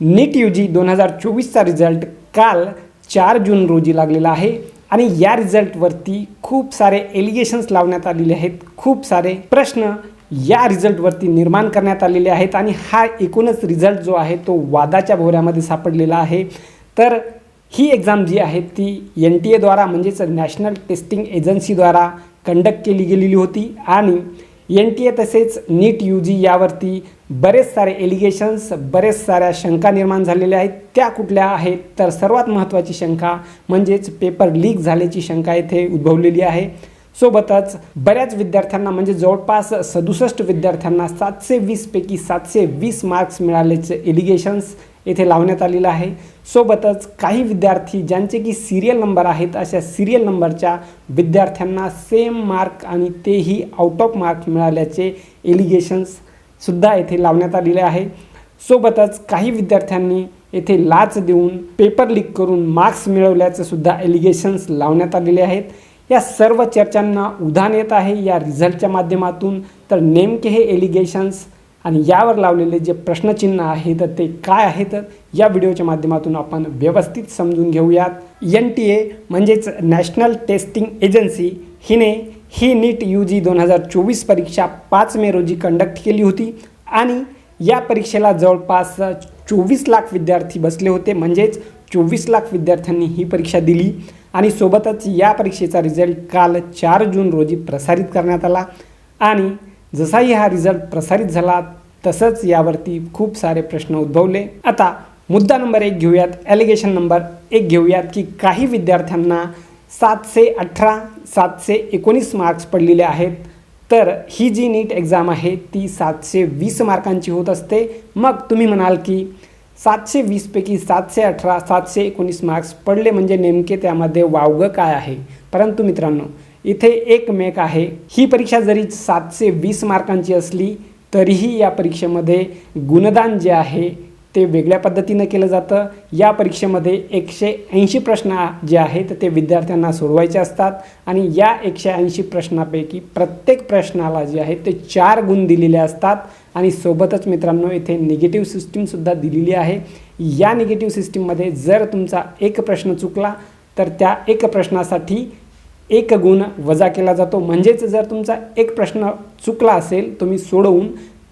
NEET U जी दोन हजार चोवीसचा result काल चार जून रोजी लागलेला आहे. आणि या रिझल्टवरती खूप सारे एलिगेशन्स लावण्यात आलेले आहेत. खूप सारे प्रश्न या रिझल्टवरती निर्माण करण्यात आलेले आहेत. आणि हा एकूणच रिझल्ट जो आहे तो वादाच्या भोवऱ्यामध्ये सापडलेला आहे. तर ही एक्झाम जी आहे ती एन टी एद्वारा म्हणजेच नॅशनल टेस्टिंग एजन्सीद्वारा कंडक्ट केली गेलेली होती. आणि एन टी ए तसेच नीट यू जी यावरती बरेच सारे एलिगेशन्स बरेच साऱ्या शंका निर्माण झालेल्या आहेत. त्या कुठल्या आहेत? तर सर्वात महत्त्वाची शंका म्हणजेच पेपर लीक झाल्याची शंका येथे उद्भवलेली आहे. सोबतच बऱ्याच विद्यार्थ्यांना म्हणजे जवळपास सदुसष्ट विद्यार्थ्यांना सातशे वीसपैकी सातशे वीस मार्क्स मिळाल्याचे एलिगेशन्स येथे लावण्यात आलेलं आहे. सोबतच काही विद्यार्थी ज्यांचे की सिरियल नंबर आहेत अशा सिरियल नंबरच्या विद्यार्थ्यांना सेम मार्क आणि तेही आउट ऑफ मार्क मिळाल्याचे एलिगेशन्ससुद्धा येथे लावण्यात आलेले आहे. सोबतच काही विद्यार्थ्यांनी येथे लाच देऊन पेपर लीक करून मार्क्स मिळवल्याचंसुद्धा एलिगेशन्स लावण्यात आलेले आहेत. या सर्व चर्चांना उधाण येत आहे. या रिझल्टच्या माध्यमातून तर नेमके हे एलिगेशन्स आणि यावर लावलेले जे प्रश्नचिन्ह आहेत ते काय आहेत या व्हिडिओच्या माध्यमातून आपण व्यवस्थित समजून घेऊयात. एन टी ए म्हणजेच नॅशनल टेस्टिंग एजन्सी हिने ही नीट यू जी दोन हजार चोवीस परीक्षा पाच मे रोजी कंडक्ट केली होती आणि या परीक्षेला जवळपास चोवीस लाख विद्यार्थी बसले होते. म्हणजेच चोवीस लाख विद्यार्थ्यांनी ही परीक्षा दिली आणि सोबतच या परीक्षेचा रिझल्ट काल चार जून रोजी प्रसारित करण्यात आला. आणि जसाही हा रिझल्ट प्रसारित झाला तसंच यावरती खूप सारे प्रश्न उद्भवले. आता मुद्दा नंबर एक घेऊयात ॲलिगेशन नंबर एक घेऊयात की काही विद्यार्थ्यांना सातशे अठरा सातशे एकोणीस मार्क्स पडलेले आहेत. तर ही जी नीट एक्झाम आहे ती सातशे वीस मार्कांची होत असते. मग तुम्ही म्हणाल की सातशे वीसपैकी सातशे अठरा सातशे एकोणीस मार्क्स पडले म्हणजे नेमके त्यामध्ये वावगं काय आहे? परंतु मित्रांनो इथे एक मेक आहे. ही परीक्षा जरी सातशे वीस मार्कांची असली तरीही या परीक्षेमध्ये गुणदान जे आहे ते वेगळ्या पद्धतीनं केलं जातं. या परीक्षेमध्ये एकशे ऐंशी प्रश्न जे आहेत ते विद्यार्थ्यांना सोडवायचे असतात. आणि या एकशे ऐंशी प्रश्नापैकी प्रत्येक प्रश्नाला जे आहे ते चार गुण दिलेले असतात. आणि सोबतच मित्रांनो इथे निगेटिव्ह सिस्टीमसुद्धा दिलेली आहे. या निगेटिव्ह सिस्टीममध्ये जर तुमचा एक प्रश्न चुकला तर त्या एक प्रश्नासाठी एक गुण वजा केला जातो. म्हणजेच जर तुमचा एक प्रश्न चुकला असेल तुम्ही सोडवून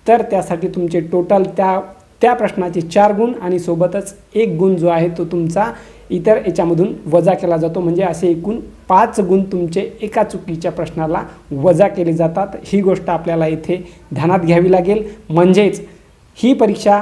तर त्यासाठी तुमचे टोटल त्या त्या प्रश्नाचे चार गुण आणि सोबतच एक गुण जो आहे तो तुमचा इतर याच्यामधून वजा केला जातो. म्हणजे असे एकूण पाच गुण तुमचे एका चुकीच्या प्रश्नाला वजा केले जातात. ही गोष्ट आपल्याला इथे ध्यानात घ्यावी लागेल. म्हणजेच ही परीक्षा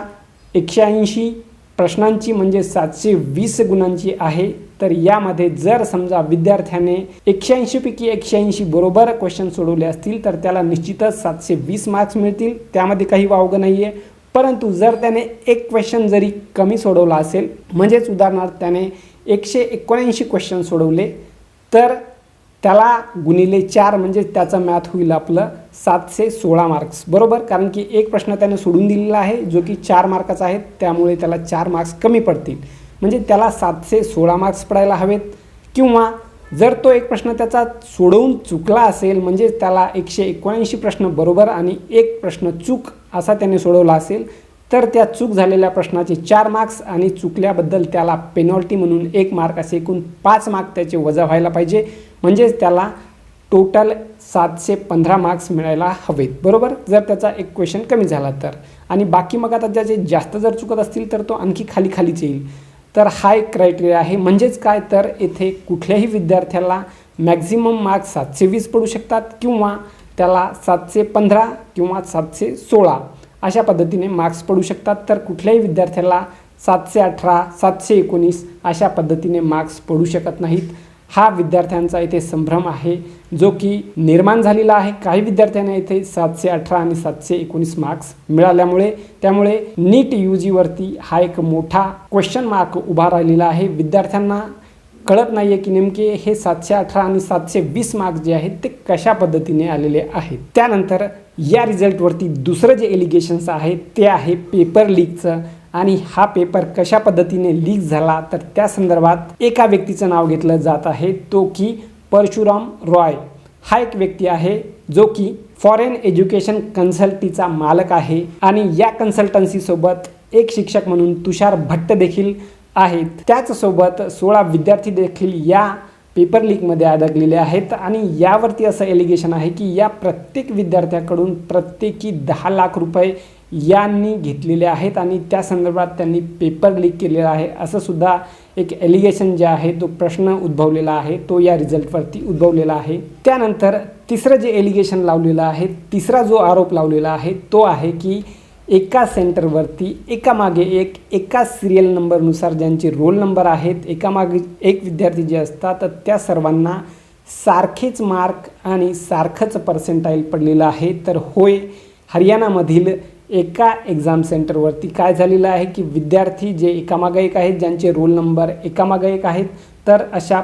एकशे ऐंशी प्रश्नांची म्हणजे सातशे वीस गुणांची आहे. तर यामध्ये जर समजा विद्यार्थ्याने एकशे ऐंशीपैकी एकशे ऐंशी बरोबर क्वेश्चन सोडवले असतील तर त्याला निश्चितच सातशे वीस मार्क्स मिळतील. त्यामध्ये काही वावगं नाही आहे परंतु जर त्याने एक क्वेश्चन जरी कमी सोडवला असेल म्हणजेच उदाहरणार्थ त्याने एकशे एकोणऐंशी क्वेश्चन सोडवले तर त्याला गुणिले चार म्हणजे त्याचं मॅथ होईल आपलं सातशे सोळा मार्क्स बरोबर? कारण की एक प्रश्न त्याने सोडून दिलेला आहे जो की चार मार्काचा आहे त्यामुळे त्याला चार मार्क्स कमी पडतील. म्हणजे त्याला सातशे सोळा मार्क्स पडायला हवेत. किंवा जर तो एक प्रश्न त्याचा सोडवून चुकला असेल म्हणजे त्याला एकशे एकोणऐंशी प्रश्न बरोबर आणि एक प्रश्न चूक असा त्याने सोडवला असेल तर त्या चूक झालेल्या प्रश्नाचे चार मार्क्स आणि चुकल्याबद्दल त्याला पेनॉल्टी म्हणून एक मार्क असे एकूण पाच मार्क त्याचे वजा व्हायला पाहिजे. म्हणजेच त्याला टोटल सातशे पंधरा मार्क्स मिळायला हवेत. बरोबर? जर त्याचा एक क्वेश्चन कमी झाला तर. आणि बाकी मग आता ज्याचे जास्त जर चुकत असतील तर तो आणखी खाली खालीच येईल. तर हा एक क्रायटेरिया आहे. म्हणजेच काय? तर येथे कुठल्याही विद्यार्थ्याला मॅक्झिमम मार्क्स सातशे वीस पडू शकतात किंवा त्याला सातशे पंधरा किंवा सातशे सोळा अशा पद्धतीने मार्क्स पडू शकतात. तर कुठल्याही विद्यार्थ्याला सातशे अठरा सातशे एकोणीस अशा पद्धतीने मार्क्स पडू शकत नाहीत. हा विद्यार्थ्यांचा इथे संभ्रम आहे जो की निर्माण झालेला आहे. काही विद्यार्थ्यांना इथे सातशे अठरा आणि सातशे एकोणीस मार्क्स मिळाल्यामुळे त्यामुळे नीट यू जीवरती हा एक मोठा क्वेश्चन मार्क उभा राहिलेला आहे. विद्यार्थ्यांना कळत नाही आहे की नेमके हे सातशे अठरा आणि सातशे वीस मार्क्स जे आहेत ते कशा पद्धतीने आलेले आहेत. त्यानंतर या रिझल्टवरती दुसरं जे एलिगेशन्स आहे ते आहे पेपर लीकचं आणि हा पेपर कशा पद्धतीने लीक झाला तर त्या संदर्भात एका व्यक्तीचं नाव घेतलं जात आहे तो की परशुराम रॉय. हा एक व्यक्ती आहे जो की फॉरेन एज्युकेशन कन्सल्टीचा मालक आहे आणि या कन्सल्टन्सीसोबत एक शिक्षक म्हणून तुषार भट्ट देखील आहेत. त्याचसोबत सोळा विद्यार्थी देखील या पेपर लीकमध्ये अडकलेले आहेत आणि यावरती असं एलिगेशन आहे की या प्रत्येक विद्यार्थ्याकडून प्रत्येकी दहा लाख रुपये यांनी घेतलेले आहेत आणि त्या संदर्भात त्यांनी पेपर लीक केलेला आहे. असं सुद्धा एक एलिगेशन जे आहे तो प्रश्न उद्भवलेला आहे. तो या रिझल्टवरती उद्भवलेला आहे. त्यानंतर तिसरं जे एलिगेशन लावलेलं आहे तिसरा जो आरोप लावलेला आहे तो आहे की एका सेंटरवरती एकामागे एक एका सिरियल नंबरनुसार ज्यांचे रोल नंबर आहेत एकामागे एक विद्यार्थी जे असतात तर त्या सर्वांना सारखेच मार्क आणि सारखंच पर्सेंटाईल पडलेलं आहे. तर होय हरियाणामधील एका एक्झाम सेंटरवरती काय झालेलं आहे की विद्यार्थी जे एकामागे एक आहेत ज्यांचे रोल नंबर एकामागे एक आहेत तर अशा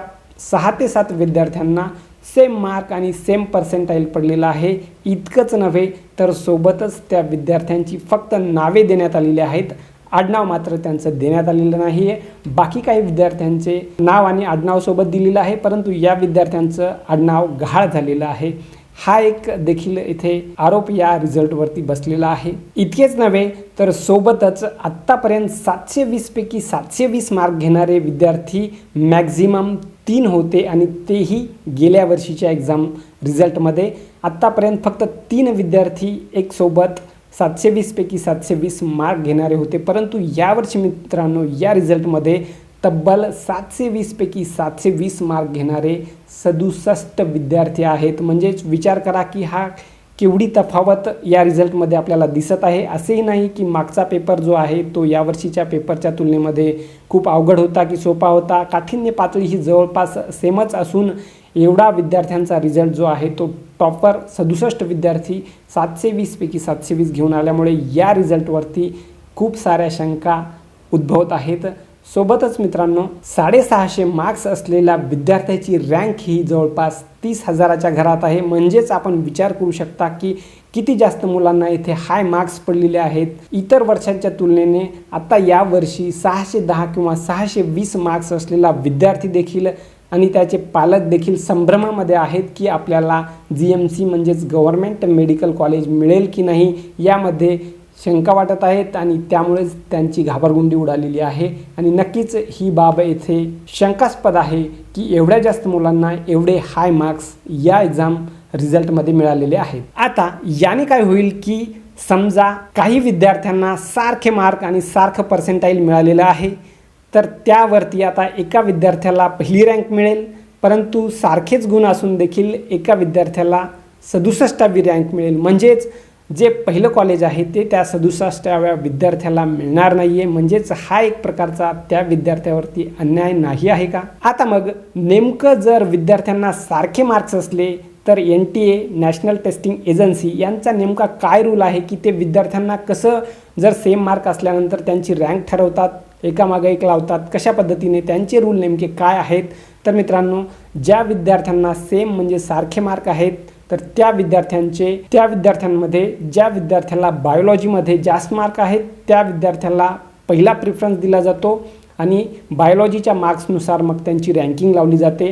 सहा ते सात विद्यार्थ्यांना सेम मार्क आणि सेम पर्सेंटाईल पडलेलं आहे. इतकंच नव्हे तर सोबतच त्या विद्यार्थ्यांची फक्त नावे देण्यात आलेली आहेत. आडनाव मात्र त्यांचं देण्यात आलेलं नाही आहे बाकी काही विद्यार्थ्यांचे नाव आणि आडनावसोबत दिलेलं आहे परंतु या विद्यार्थ्यांचं आडनाव गहाळ झालेलं आहे. हा एक देखील इथे आरोप या रिझल्टवरती बसलेला आहे. इतकेच नव्हे तर सोबतच आत्तापर्यंत सातशे वीसपैकी सातशे वीस मार्क घेणारे विद्यार्थी मॅक्झिमम तीन होते आणि तेही गेल्या वर्षीच्या एक्झाम रिझल्टमध्ये. आत्तापर्यंत फक्त तीन विद्यार्थी एक सोबत सातशे वीसपैकी सातशे वीस मार्क घेणारे होते. परंतु यावर्षी मित्रांनो या रिझल्टमध्ये तब्बल सातशे वीसपैकी सातशे वीस मार्क घेणारे सदुसष्ट विद्यार्थी आहेत. म्हणजेच विचार करा की हा केवढी तफावत या रिझल्टमध्ये आपल्याला दिसत आहे. असेही नाही की मागचा पेपर जो आहे तो यावर्षीच्या पेपरच्या तुलनेमध्ये खूप अवघड होता की सोपा होता. काठिण्य पातळी ही जवळपास सेमच असून एवढा विद्यार्थ्यांचा रिझल्ट जो आहे तो टॉपर सदुसष्ट विद्यार्थी सातशे वीसपैकी सातशे वीस घेऊन आल्यामुळे या रिझल्टवरती खूप साऱ्या शंका उद्भवत आहेत. सोबतच मित्रांनो साडेसहाशे मार्क्स असलेल्या विद्यार्थ्याची रँक ही जवळपास तीस हजाराच्या घरात आहे. म्हणजेच आपण विचार करू शकता की किती जास्त मुलांना इथे हाय मार्क्स पडलेले आहेत. इतर वर्षांच्या तुलनेने आता यावर्षी सहाशे दहा किंवा सहाशे वीस मार्क्स असलेला विद्यार्थी देखील आणि त्याचे पालक देखील संभ्रमामध्ये आहेत की आपल्याला जी एम सी म्हणजेच गव्हर्मेंट मेडिकल कॉलेज मिळेल की नाही यामध्ये शंका वाटत आहेत आणि त्यामुळेच त्यांची घाबरगुंडी उडालेली आहे. आणि नक्कीच ही बाब येथे शंकास्पद आहे की एवढ्या जास्त मुलांना एवढे हाय मार्क्स या एक्झाम रिझल्टमध्ये मिळालेले आहेत. आता याने काय होईल की समजा काही विद्यार्थ्यांना सारखे मार्क आणि सारखं पर्सेंटाईल मिळालेलं आहे तर त्यावरती आता एका विद्यार्थ्याला पहिली रँक मिळेल परंतु सारखेच गुण असून देखील एका विद्यार्थ्याला सदुसष्टावी रँक मिळेल. म्हणजेच जे पहिलं कॉलेज आहे ते त्या सदुसष्टाव्या विद्यार्थ्याला मिळणार नाही आहे म्हणजेच हा एक प्रकारचा त्या विद्यार्थ्यावरती अन्याय नाही आहे का? आता मग नेमकं जर विद्यार्थ्यांना सारखे मार्क्स असले तर N T A national testing agency यांचा नेमका काय रूल आहे की ते विद्यार्थ्यांना कसं जर सेम मार्क असल्यानंतर त्यांची रँक ठरवतात एकामागे एक लावतात कशा पद्धतीने त्यांचे रूल नेमके काय आहेत? तर मित्रांनो ज्या विद्यार्थ्यांना सेम म्हणजे सारखे मार्क आहेत तर त्या विद्यार्थ्यांचे त्या विद्यार्थ्यांमध्ये ज्या विद्यार्थ्याला बायोलॉजीमध्ये जास्त मार्क आहेत त्या विद्यार्थ्याला पहिला प्रिफरन्स दिला जातो आणि बायोलॉजीच्या मार्क्सनुसार मग त्यांची रँकिंग लावली जाते.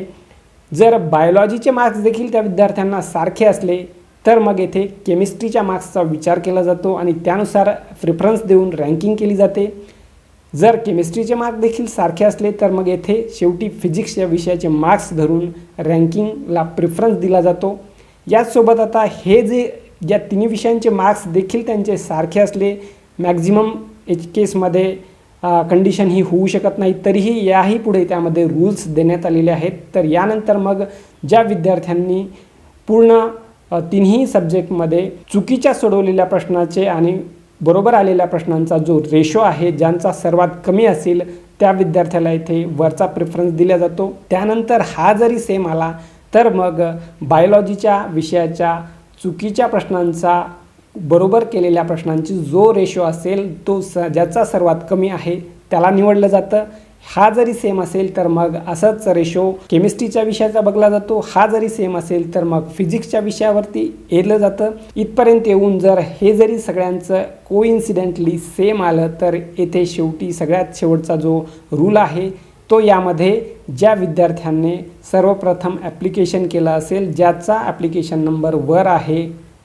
जर बायोलॉजीचे मार्क्स देखील त्या विद्यार्थ्यांना सारखे असले तर मग येथे केमिस्ट्रीच्या मार्क्सचा विचार केला जातो आणि त्यानुसार प्रिफरन्स देऊन रँकिंग केली जाते. जर केमिस्ट्रीचे मार्क देखील सारखे असले तर मग येथे शेवटी फिजिक्स या विषयाचे मार्क्स धरून रँकिंगला प्रिफरन्स दिला जातो. याचसोबत आता हे जे या तिन्ही विषयांचे मार्क्स देखील त्यांचे सारखे असले मॅक्झिमम एच केसमध्ये कंडिशन ही होऊ शकत नाही तरीही याही पुढे त्यामध्ये रूल्स देण्यात आलेले आहेत. तर यानंतर मग ज्या विद्यार्थ्यांनी पूर्ण तिन्ही सब्जेक्टमध्ये चुकीच्या सोडवलेल्या प्रश्नाचे आणि बरोबर आलेल्या प्रश्नांचा जो रेशो आहे ज्यांचा सर्वात कमी असेल त्या विद्यार्थ्याला इथे वरचा प्रिफरन्स दिला जातो. त्यानंतर हा जरी सेम आला तर मग बायोलॉजीच्या विषयाच्या चुकीच्या प्रश्नांचा बरोबर केलेल्या प्रश्नांची जो रेशो असेल तो स ज्याचा सर्वात कमी आहे त्याला निवडलं जातं. हा जरी सेम असेल तर मग असंच रेशो केमिस्ट्रीच्या विषयाचा बघला जातो. हा जरी सेम असेल तर मग फिजिक्सच्या विषयावरती येलं जातं. इथपर्यंत येऊन जर हे जरी सगळ्यांचं कोइन्सिडेंटली सेम आलं तर येथे शेवटी सगळ्यात शेवटचा जो रूल आहे तो यामध्ये ज्या विद्यार्थ्यांनी सर्वप्रथम ॲप्लिकेशन केलं असेल ज्याचा ॲप्लिकेशन नंबर वर आहे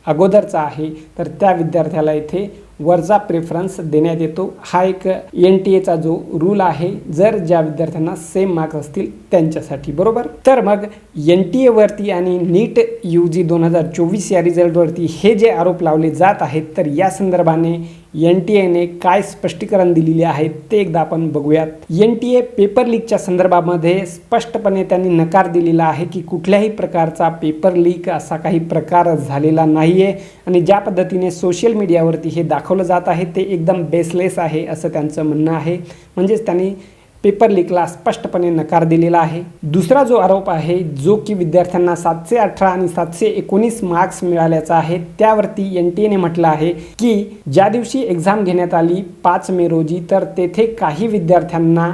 अगोदरचा आहे तर त्या विद्यार्थ्याला इथे वरचा प्रेफरन्स देण्यात येतो. हा एक एन टी एचा जो रूल आहे जर ज्या विद्यार्थ्यांना सेम मार्क्स असतील त्यांच्यासाठी बरोबर? तर मग एन टी एवरती आणि नीट यू जी दोन हजार चोवीस या रिझल्टवरती हे जे आरोप लावले जात आहेत तर या संदर्भाने एन टी एने काय स्पष्टीकरण दिलेले आहे ते एकदा आपण बघूयात. एन टी ए पेपर लीकच्या संदर्भामध्ये स्पष्टपणे त्यांनी नकार दिलेला आहे की कुठल्याही प्रकारचा पेपर लीक असा काही प्रकार झालेला नाही आहे आणि ज्या पद्धतीने सोशल मीडियावरती हे दाखवलं जात आहे ते एकदम बेसलेस आहे असं त्यांचं म्हणणं आहे. म्हणजेच त्यांनी पेपर लीकला स्पष्टपणे नकार दिलेला आहे. दुसरा जो आरोप आहे जो की विद्यार्थ्यांना सातशे अठरा आणि सातशे एकोणीस मार्क्स मिळाल्याचा आहे त्यावरती एन टी एने म्हटलं आहे की ज्या दिवशी एक्झाम घेण्यात आली पाच मे रोजी तर तेथे काही विद्यार्थ्यांना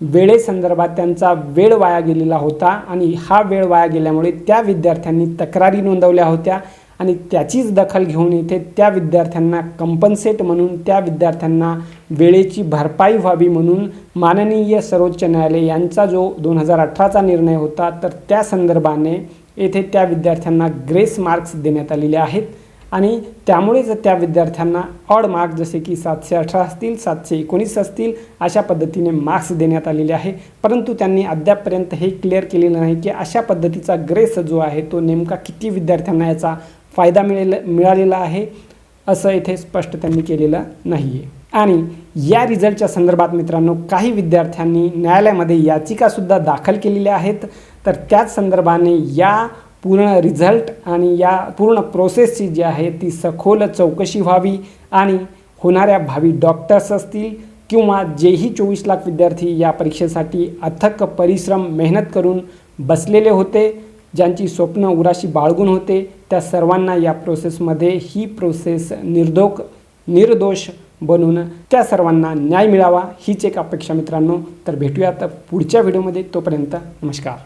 वेळेसंदर्भात त्यांचा वेळ वाया गेलेला होता आणि हा वेळ वाया गेल्यामुळे त्या विद्यार्थ्यांनी तक्रारी नोंदवल्या होत्या. आणि त्याचीच दखल घेऊन इथे त्या विद्यार्थ्यांना कंपन्सेट म्हणून त्या विद्यार्थ्यांना वेळेची भरपाई व्हावी म्हणून माननीय सर्वोच्च न्यायालय यांचा जो दोन हजार अठराचा निर्णय होता तर त्या संदर्भाने येथे त्या विद्यार्थ्यांना ग्रेस मार्क्स देण्यात आलेले आहेत. आणि त्यामुळेच त्या विद्यार्थ्यांना ऑड मार्क्स जसे की सातशे अठरा असतील सातशे एकोणीस असतील अशा पद्धतीने मार्क्स देण्यात आलेले आहे. परंतु त्यांनी अद्यापपर्यंत हे क्लिअर केलेलं नाही की अशा पद्धतीचा ग्रेस जो आहे तो नेमका किती विद्यार्थ्यांना याचा फायदा मिळेल मिळालेला आहे असं इथे स्पष्ट त्यांनी केलेलं नाही आहे आणि या रिझल्टच्या संदर्भात मित्रांनो काही विद्यार्थ्यांनी न्यायालयामध्ये याचिकासुद्धा दाखल केलेल्या आहेत. तर त्याच संदर्भाने या पूर्ण रिझल्ट आणि या पूर्ण प्रोसेसची जी आहे ती सखोल चौकशी व्हावी आणि होणाऱ्या भावी डॉक्टर्स असतील किंवा जेही चोवीस लाख विद्यार्थी या परीक्षेसाठी अथक परिश्रम मेहनत करून बसलेले होते ज्यांची स्वप्न उराशी बाळगून होते त्या सर्वांना या प्रोसेसमध्ये ही प्रोसेस निर्दोक निर्दोष बनून त्या सर्वांना न्याय मिळावा हीच एक अपेक्षा मित्रांनो. तर भेटूयात पुढच्या व्हिडिओमध्ये तोपर्यंत नमस्कार.